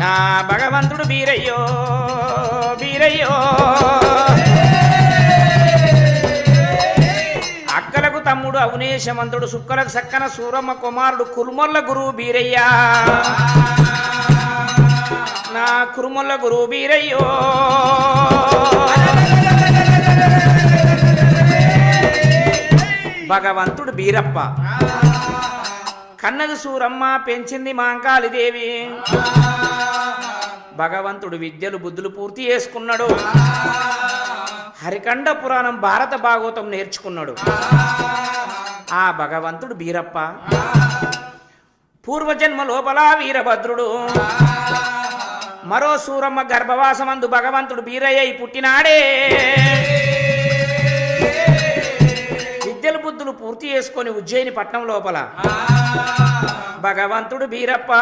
నా భగవంతుడు బీరయ్యో బీరయ్యో అక్కలకు తమ్ముడు అవనేశమంతుడు సుక్కలకు సక్కన సూరమ్మ కుమారుడు కురుమొల్ల గురువు బీరయ్య నా కురుమల్ల గురువు బీరయ్యో భగవంతుడు బీరప్ప కన్నది సూరమ్మ పెంచింది మాంకాళిదేవి భగవంతుడు విద్యలు బుద్ధులు పూర్తి చేసుకున్నాడు. హరికండ పురాణం భారత భాగవతం నేర్చుకున్నాడు. ఆ భగవంతుడు బీరప్ప. పూర్వజన్మ లోపల వీరభద్రుడు మరో సూరమ్మ గర్భవాసమందు భగవంతుడు బీరయ్య పుట్టినాడే. విద్యలు బుద్ధులు పూర్తి చేసుకొని ఉజ్జయిని పట్నం లోపల. భగవంతుడు బీరప్ప.